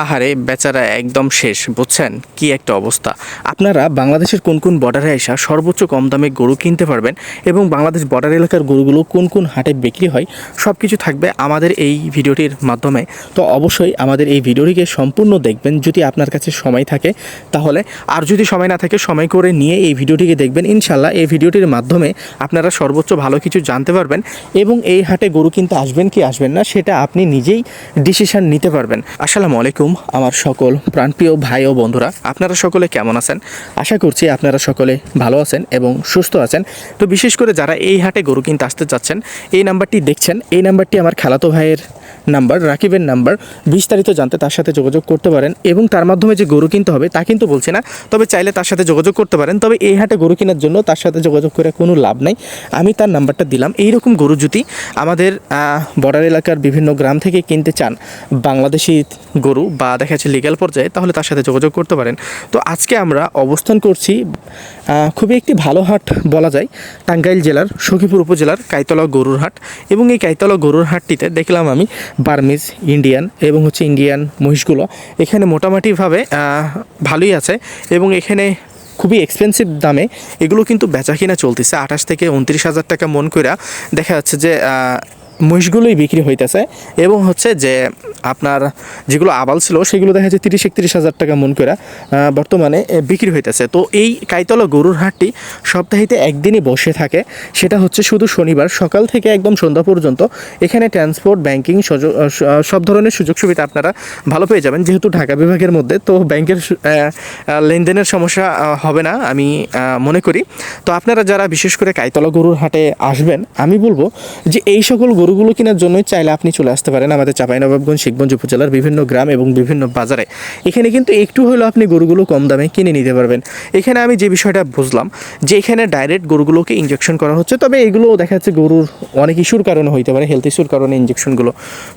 আহারে, বেচারা একদম শেষ, বুঝছেন? কি একটা অবস্থা। আপনারা বাংলাদেশের কোন কোন বর্ডারে আসা সর্বোচ্চ কম দামে গরু কিনতে পারবেন এবং বাংলাদেশ বর্ডার এলাকার গরুগুলো কোন কোন হাটে বিক্রি হয় সব কিছু থাকবে আমাদের এই ভিডিওটির মাধ্যমে। তো অবশ্যই আমাদের এই ভিডিওটিকে সম্পূর্ণ দেখবেন যদি আপনার কাছে সময় থাকে। তাহলে আর যদি সময় না থাকে, সময় করে নিয়ে এই ভিডিওটিকে দেখবেন। ইনশাল্লাহ এই ভিডিওটির মাধ্যমে আপনারা সর্বোচ্চ ভালো কিছু জানতে পারবেন এবং এই হাটে গরু কিনতে আসবেন কি আসবেন না, সেটা আপনি নিজেই ডিসিশান নিতে পারবেন। আসসালামু আলাইকুম। আমার সকল প্রাণপ্রিয় ভাই ও বন্ধুরা। আপনারা সকলে কেমন আছেন? আশা করছি আপনারা সকলে ভালো আছেন এবং সুস্থ আছেন। তো বিশেষ করে যারা এই হাটে গরু কিনতে আসতে চাচ্ছেন, এই নাম্বারটি দেখছেন। এই নাম্বারটি আমার খালাতো ভাইয়ের নাম্বার, রাকিবের নাম্বার, বিস্তারিত জানতে তার সাথে যোগাযোগ করতে পারেন এবং তার মাধ্যমে যে গরু কিনতে হবে তা কিন্তু বলছে না, তবে চাইলে তার সাথে যোগাযোগ করতে পারেন, তবে এই হাটে গরু কেনার জন্য তার সাথে যোগাযোগ করে কোনো লাভ নাই। আমি তার নাম্বারটা দিলাম। এইরকম গরু যদি আমাদের বর্ডার এলাকার বিভিন্ন গ্রাম থেকে কিনতে চান বাংলাদেশি গরু বা দেখা যাচ্ছে লিগ্যাল পর্যায়ে, তাহলে তার সাথে যোগাযোগ করতে পারেন। তো আজকে আমরা অবস্থান করছি খুবই একটি ভালো হাট বলা যায়। টাঙ্গাইল জেলার, সখীপুর উপজেলার কাইতলা গরুর হাট এবং এই কাইতলা গরুর হাটটিতে দেখলাম আমি বার্মিজ, ইন্ডিয়ান এবং হচ্ছে ইন্ডিয়ান মহিষগুলো। এখানে মোটামুটিভাবে ভালোই আছে এবং এখানে খুবই এক্সপেন্সিভ দামে এগুলো কিন্তু বেচা কিনা চলতেছে। আঠাশ থেকে উনত্রিশ হাজার টাকা মন কইরা দেখা যাচ্ছে যে মহিষগুলোই বিক্রি হইতেছে। এবং হচ্ছে যে আপনার যেগুলো আবাল ছিল, সেগুলো দেখা যাচ্ছে তিরিশ একত্রিশ হাজার টাকা মন করে বর্তমানে বিক্রি হইতেছে। তো এই কাইতলা গরুর হাটটি সপ্তাহিতে একদিনই বসে থাকে। সেটা হচ্ছে শুধু শনিবার, সকাল থেকে একদম সন্ধ্যা পর্যন্ত। এখানে ট্রান্সপোর্ট ব্যাংকিং সব ধরনের সুযোগ সুবিধা আপনারা ভালো পেয়ে যাবেন। যেহেতু ঢাকা বিভাগের মধ্যে, তো ব্যাংকের লেনদেনের সমস্যা হবে না, আমি মনে করি। তো আপনারা যারা বিশেষ করে কাইতলা গরুর হাটে আসবেন, আমি বলব যে এই সকল গরুগুলো কেনার জন্যই চাইলে আপনি চলে আসতে পারেন আমাদের চাঁপাইনবাবগঞ্জ শিখগঞ্জ উপজেলার বিভিন্ন গ্রাম এবং বিভিন্ন বাজারে। এখানে কিন্তু একটু হলেও আপনি গরুগুলো কম দামে কিনে নিতে পারবেন। এখানে আমি যে বিষয়টা বুঝলাম, যে এখানে ডাইরেক্ট গরুগুলোকে ইঞ্জেকশন করা হচ্ছে, তবে এগুলো দেখা যাচ্ছে গরুর অনেক ইস্যুর কারণে হইতে পারে হেলথ ইস্যুর কারণে ইঞ্জেকশনগুলো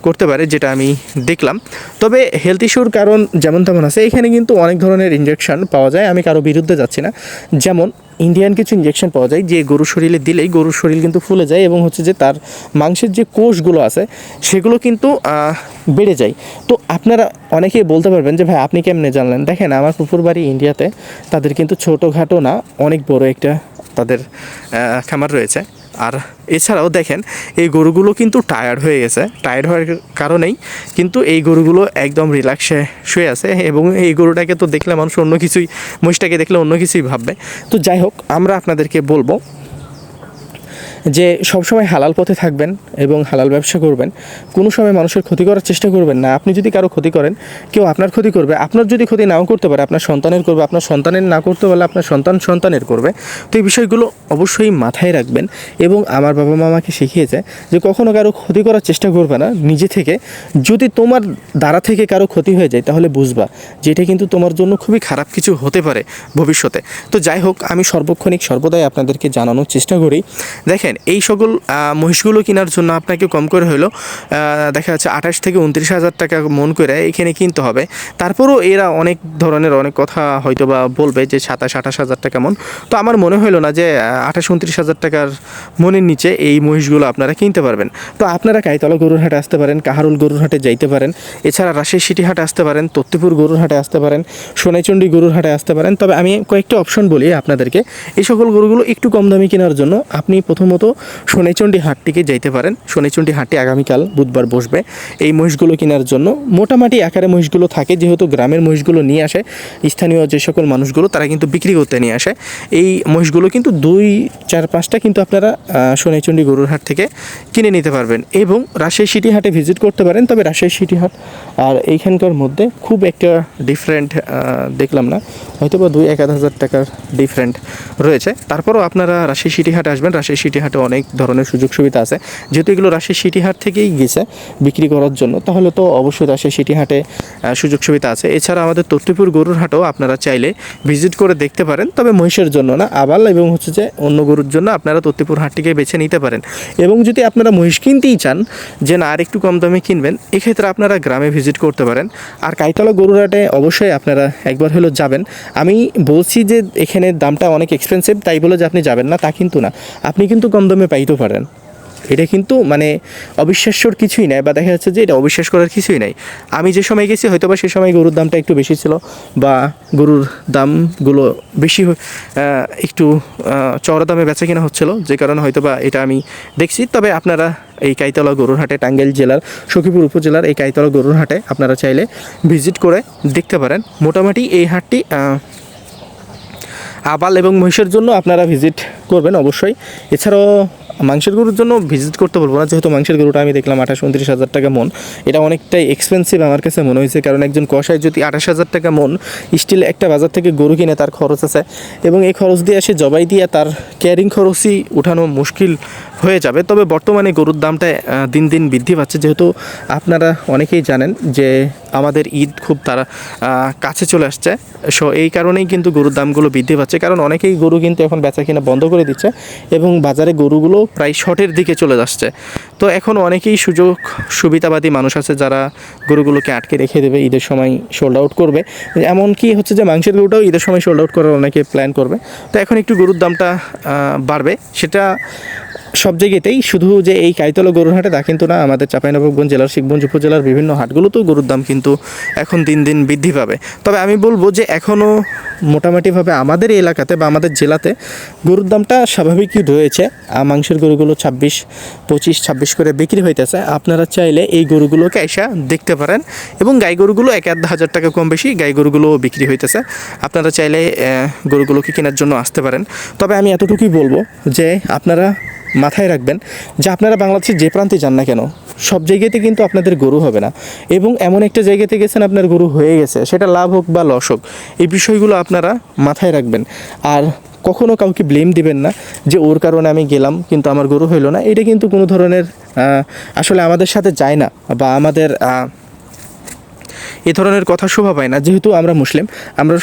করতে পারে, যেটা আমি দেখলাম। তবে হেলথ ইস্যুর কারণ যেমন তেমন আছে, এখানে কিন্তু অনেক ধরনের ইঞ্জেকশন পাওয়া যায়, আমি কারও বিরুদ্ধে যাচ্ছি না। যেমন ইন্ডিয়ান কিছু ইঞ্জেকশন পাওয়া যায়, যে গরুর শরীরে দিলেই গরুর শরীর কিন্তু ফুলে যায় এবং হচ্ছে যে তার মাংসের যে কোষগুলো আছে, সেগুলো কিন্তু বেড়ে যায়। তো আপনারা অনেকেই বলতে পারবেন যে, ভাই, আপনি কেমনে জানলেন? দেখেন, আমার পুকুর বাড়ি ইন্ডিয়াতে তাদের কিন্তু ছোটোখাটো না, অনেক বড় একটা তাদের খামার রয়েছে। আর এছাড়াও দেখেন, এই গরুগুলো কিন্তু টায়ার্ড হয়ে গেছে। টায়ার্ড হওয়ার কারণেই কিন্তু এই গরুগুলো একদম রিল্যাক্সে শুয়ে আছে এবং এই গরুটাকে তো দেখলে মানুষ অন্য কিছুই, মহিষটাকে দেখলে অন্য কিছুই ভাববে। তো যাই হোক, আমরা আপনাদেরকে বলব যে সবসময় হালাল পথে থাকবেন এবং হালাল ব্যবসা করবেন, কোনো সময় মানুষের ক্ষতি করার চেষ্টা করবেন না। আপনি যদি কারও ক্ষতি করেন, কেউ আপনার ক্ষতি করবে, আপনার যদি ক্ষতি নাও করতে পারে, আপনার সন্তানের করবে, আপনার সন্তানের না করতে পারলে আপনার সন্তান সন্তানের করবে। তো এই বিষয়গুলো অবশ্যই মাথায় রাখবেন এবং আমার বাবা মা আমাকে শিখিয়েছে যে কখনো কারও ক্ষতি করার চেষ্টা করবে না নিজে থেকে। যদি তোমার দ্বারা থেকে কারও ক্ষতি হয়ে যায়, তাহলে বুঝবা যে এটা কিন্তু তোমার জন্য খুবই খারাপ কিছু হতে পারে ভবিষ্যতে। তো যাই হোক, আমি সর্বক্ষণিক সর্বদাই আপনাদেরকে জানানোর চেষ্টা করি। দেখেন এই সকল মহিষগুলো কেনার জন্য আপনাকে কম করে হলো দেখা যাচ্ছে আঠাশ থেকে উনত্রিশ হাজার টাকা মন করে এখানে কিনতে হবে। তারপরও এরা অনেক ধরনের অনেক কথা হয়তো বা বলবে যে সাতাশ, আঠাশ হাজার টাকা মন। তো আমার মনে হলো না যে আঠাশ, উনত্রিশ হাজার টাকার মনের নিচে এই মহিষগুলো আপনারা কিনতে পারবেন। তো আপনারা কাইতলা গরুর হাটে আসতে পারেন, কাহারুল গরুর হাটে যাইতে পারেন, এছাড়া রাজশাহী সিটি হাটে আসতে পারেন তত্ত্বপুর গরুর হাটে আসতে পারেন, সোনাইচন্ডী গরুর হাটে আসতে পারেন। তবে আমি কয়েকটা অপশন বলি আপনাদেরকে। এই সকল গরুগুলো একটু কম দামে কেনার জন্য আপনি প্রথমত সোনাইচন্ডী হাটটিকে যাইতে পারেন। সোনাইচন্ডী হাটটি আগামীকাল বুধবার বসবে। এই মহিষগুলো কেনার জন্য মোটামুটি আকারে মহিষগুলো থাকে। যেহেতু গ্রামের মহিষগুলো নিয়ে আসে স্থানীয় যে সকল মানুষগুলো তারা কিন্তু বিক্রি করতে নিয়ে আসে। এই মহিষগুলো কিন্তু দুই চার পাঁচটা কিন্তু আপনারা আহ, সোনাইচন্ডী গরুর হাট থেকে কিনে নিতে পারবেন এবং রাজশাহী সিটি হাটে ভিজিট করতে পারেন। তবে রাজশাহী সিটি হাট আর এইখানকার মধ্যে খুব একটা ডিফারেন্ট দেখলাম না। হয়তো বা দুই এক হাজার টাকার ডিফারেন্ট রয়েছে। তারপরও আপনারা রাজশাহী সিটি হাটে আসবেন। রাজশাহী সিটি হাটে অনেক ধরনের সুযোগ সুবিধা আছে। যেহেতু এগুলো রাজশাহী সিটি হাট থেকেই গেছে বিক্রি করার জন্য, তাহলে তো অবশ্যই রাজশাহী সিটি হাটে সুযোগ সুবিধা আছে। এছাড়া আমাদের তত্ত্বপুর গরুর হাটও আপনারা চাইলে ভিজিট করে দেখতে পারেন, তবে মহিষের জন্য না, আবাল এবং হচ্ছে যে অন্য গরুর জন্য আপনারা তত্ত্বপুর হাটটিকে বেছে নিতে পারেন। এবং যদি আপনারা মহিষ কিনতেই চান, যে না আর একটু কম দামে কিনবেন, এক্ষেত্রে আপনারা গ্রামে ভিজিট করতে পারেন। আর কাইতলা গরুর হাটে অবশ্যই আপনারা একবার হলেও যাবেন। আমি বলছি যে এখানে দামটা অনেক এক্সপেন্সিভ তাই বলে যে আপনি যাবেন না, তা কিন্তু না। আপনি কিন্তু কম দামে পাইতে পারেন। এটা কিন্তু মানে অবিশ্বাস্যর কিছুই নাই বা দেখা যাচ্ছে যে এটা অবিশ্বাস করার কিছুই নাই। আমি যে সময় গেছি হয়তো বা সে সময় গরুর দামটা একটু বেশি ছিল বা গরুর দামগুলো বেশি একটু চওড়া দামে বেচা কিনা হচ্ছিল, যে কারণে হয়তো বা এটা আমি দেখছি। তবে আপনারা এই কাইতলা গরুর হাটে টাঙ্গাইল জেলার, সখীপুর উপজেলার এই কাইতলা গরুর হাটে আপনারা চাইলে ভিজিট করে দেখতে পারেন। মোটামুটি এই হাটটি আবাল এবং মহিষের জন্য আপনারা ভিজিট করবেন অবশ্যই। এছাড়াও মাংসের গরুর জন্য ভিজিট করতে বলব না, যেহেতু মাংসের গরুটা আমি দেখলাম আঠাশ উনত্রিশ হাজার টাকা মন। এটা অনেকটাই এক্সপেন্সিভ আমার কাছে মনে হয়েছে, কারণ একজন কষায় যদি আঠাশ হাজার টাকা মন স্টিল একটা বাজার থেকে গরু কিনে তার খরচ আছে। এবং এই খরচ দিয়ে সে জবাই দিয়ে তার ক্যারিং খরচই উঠানো মুশকিল হয়ে যাবে। তবে বর্তমানে গরুর দামটা দিন দিন বৃদ্ধি পাচ্ছে। যেহেতু আপনারা অনেকেই জানেন যে আমাদের ঈদ খুব তারা কাছে চলে আসছে। সো এই কারণেই কিন্তু গরুর দামগুলো বৃদ্ধি পাচ্ছে। কারণ অনেকেই গরু কিন্তু এখন বেচা কিনা বন্ধ করে দিচ্ছে এবং বাজারে গরুগুলো প্রায় শর্টের দিকে চলে যাচ্ছে। তো এখন অনেকেই সুযোগ, সুবিধাবাদী মানুষ আছে যারা গরুগুলোকে আটকে রেখে দেবে, ঈদের সময় সোল্ড আউট করবে। এমনকি হচ্ছে যে মাংসের গরুটাও ঈদের সময় সোল্ড আউট করার অনেকে প্ল্যান করবে। তো এখন একটু গরুর দামটা বাড়বে। সেটা সব জায়গাতেই শুধু যে এই কাইতলা গরুর হাটে তা কিন্তু না, আমাদের চাঁপাইনবাবগঞ্জ জেলার শিখগঞ্জ উপজেলার বিভিন্ন হাটগুলোতেও গরুর দাম কিন্তু এখন দিন দিন বৃদ্ধি পাবে। তবে আমি বলব যে এখনও মোটামুটিভাবে আমাদের এলাকাতে বা আমাদের জেলাতে গরুর দামটা স্বাভাবিকই রয়েছে। মাংসের গরুগুলো ছাব্বিশ, পঁচিশ, ছাব্বিশ করে বিক্রি হইতেছে। আপনারা চাইলে এই গরুগুলোকে এসা দেখতে পারেন এবং গাই গরুগুলো এক আধ হাজার টাকা কম বেশি গাই গরুগুলো বিক্রি হইতেছে। আপনারা চাইলে গরুগুলোকে কেনার জন্য আসতে পারেন। তবে আমি এতটুকুই বলব যে আপনারা মাথায় রাখবেন যে আপনারা বাংলাদেশের যে প্রান্তে যান না কেন, সব জায়গাতে কিন্তু আপনাদের গরু হবে না। এবং এমন একটা জায়গাতে গেছেন, আপনার গরু হয়ে গেছে, সেটা লাভ হোক বা লস হোক, এই বিষয়গুলো আপনারা মাথায় রাখবেন। আর কখনও কাউকে ব্লেম দিবেন না যে, ওর কারণে আমি গেলাম, কিন্তু আমার গরু হইল না। এটা কিন্তু কোনো ধরনের আসলে আমাদের সাথে যায় না বা আমাদের এ ধরনের কথা শোভা পায় না। যেহেতু আমরা মুসলিম, আমরা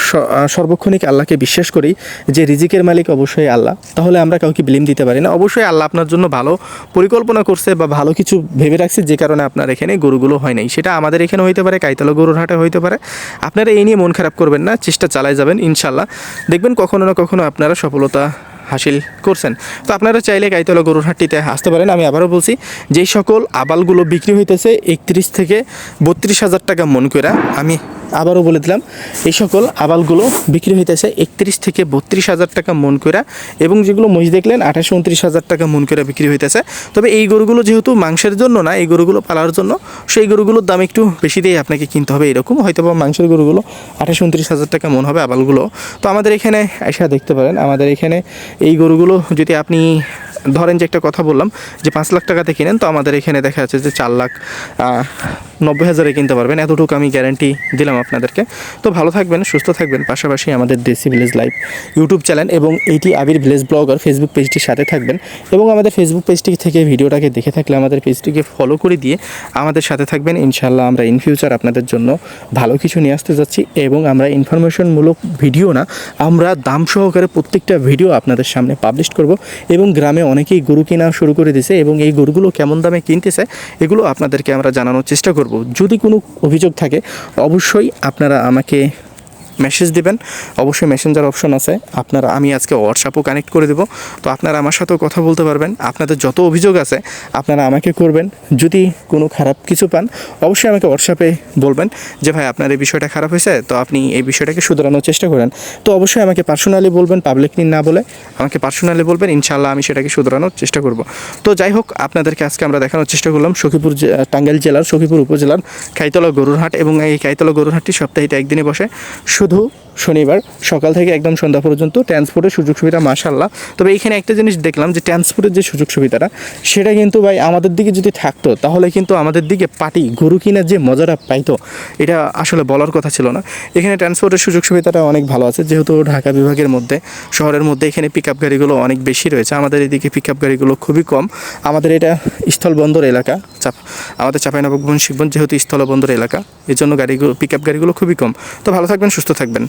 সর্বক্ষণিক আল্লাহকে বিশ্বাস করি যে রিজিকের মালিক অবশ্যই আল্লাহ। তাহলে আমরা কাউকে ব্লেম দিতে পারি না। অবশ্যই আল্লাহ আপনার জন্য ভালো পরিকল্পনা করছে বা ভালো কিছু ভেবে রাখছে যে কারণে আপনার এখানে গরুগুলো হয় নাই। সেটা আমাদের এখানে হইতে পারে, কাইতলা গরুর হাটে হইতে পারে। আপনারা এই নিয়ে মন খারাপ করবেন না, চেষ্টা চালায় যাবেন ইনশাল্লাহ দেখবেন কখনো না কখনো আপনারা সফলতা হাসিল করছেন। তো আপনারা চাইলে গাইতলা গরুর হাটটিতে আসতে পারেন। আমি আবারও বলছি, যেই সকল আবালগুলো বিক্রি হইতেছে একত্রিশ থেকে বত্রিশ হাজার টাকা মন করে আমি আবারও বলে দিলাম, এই সকল আবালগুলো বিক্রি হইতেছে একত্রিশ থেকে বত্রিশ হাজার টাকা মন করে এবং যেগুলো মহিষ দেখলেন, আঠাশ উনত্রিশ হাজার টাকা মন করে বিক্রি হইতেছে। তবে এই গরুগুলো যেহেতু মাংসের জন্য না, এই গরুগুলো পালার জন্য, সেই গরুগুলোর দাম একটু বেশি দিয়ে আপনাকে কিনতে হবে এরকম। হয়তো বা মাংসের গরুগুলো আঠাশ উনত্রিশ হাজার টাকা মন হবে আবালগুলো। তো আমাদের এখানে এসে দেখতে পারেন, আমাদের এখানে এই গরুগুলো যদি আপনি ধরেন যে একটা কথা বললাম যে পাঁচ লাখ টাকাতে কিনেন, তো আমাদের এখানে দেখা যাচ্ছে যে চার লাখ নব্বই হাজারে কিনতে পারবেন। এতটুকু আমি গ্যারান্টি দিলাম আপনাদেরকে। তো ভালো থাকবেন, সুস্থ থাকবেন। পাশাপাশি আমাদের দেশি ভিলেজ লাইভ ইউটিউব চ্যানেল এবং এইটি আবির ভিলেজ ব্লগার ফেসবুক পেজটির সাথে থাকবেন। এবং আমাদের ফেসবুক পেজটি থেকে ভিডিওটাকে দেখে থাকলে আমাদের পেজটিকে ফলো করে দিয়ে আমাদের সাথে থাকবেন। ইনশাল্লাহ আমরা ইন ফিউচার আপনাদের জন্য ভালো কিছু নিয়ে আসতে যাচ্ছি এবং আমরা ইনফরমেশনমূলক ভিডিও না, আমরা দাম সহকারে প্রত্যেকটা ভিডিও আপনাদের সামনে পাবলিশ করব এবং গ্রামে অনেকেই গরু কেনা শুরু করে দিছে এবং এই গরুগুলো কেমন দামে কিনতেছে, এগুলো আপনাদেরকে আমরা জানানোর চেষ্টা করব। যদি কোনো অভিযোগ থাকে, অবশ্যই আপনারা আমাকে মেসেজ দিবেন। অবশ্যই মেসেঞ্জার অপশন আছে। আপনারা, আমি আজকে হোয়াটসঅ্যাপও কানেক্ট করে দেবো। তো আপনারা আমার সাথেও কথা বলতে পারবেন। আপনাদের যত অভিযোগ আছে, আপনারা আমাকে করবেন। যদি কোনো খারাপ কিছু পান, অবশ্যই আমাকে হোয়াটসঅ্যাপে বলবেন যে, ভাই, আপনার এই বিষয়টা খারাপ হয়েছে, তো আপনি এই বিষয়টাকে শুধরানোর চেষ্টা করেন। তো অবশ্যই আমাকে পার্সোনালি বলবেন পাবলিকলি না বলে। আমাকে পার্সোনালি বলবেন ইনশাল্লাহ আমি সেটাকে শুধরানোর চেষ্টা করব। তো যাই হোক, আপনাদেরকে আজকে আমরা দেখানোর চেষ্টা করলাম সখীপুর টাঙ্গাইল জেলার সখীপুর উপজেলার খাইতলা গরুরহাট এবং এই খাইতলা গরুরহাটটি সপ্তাহে একদিনে বসে। শুধু শনিবার সকাল থেকে একদম সন্ধ্যা পর্যন্ত ট্রান্সপোর্টের সুযোগ সুবিধা মাশাল্লাহ তবে এখানে একটা জিনিস দেখলাম যে ট্রান্সপোর্টের যে সুযোগ সুবিধাটা, সেটা কিন্তু ভাই আমাদের দিকে যদি থাকতো, তাহলে কিন্তু আমাদের দিকে পাটি গরু কিনার যে মজাটা পাইতো, এটা আসলে বলার কথা ছিল না। এখানে ট্রান্সপোর্টের সুযোগ সুবিধাটা অনেক ভালো আছে, যেহেতু ঢাকা বিভাগের মধ্যে, শহরের মধ্যে এখানে পিক আপ গাড়িগুলো অনেক বেশি রয়েছে। আমাদের এদিকে পিক আপ গাড়িগুলো খুবই কম। আমাদের এটা স্থলবন্দর এলাকা, চাপ, আমাদের চাঁপাইনবাবগঞ্জ শিখবন যেহেতু স্থলবন্দর এলাকা এর জন্য গাড়িগুলো পিক আপ গাড়িগুলো খুবই কম। তো ভালো থাকবেন, সুস্থ থাকবেন।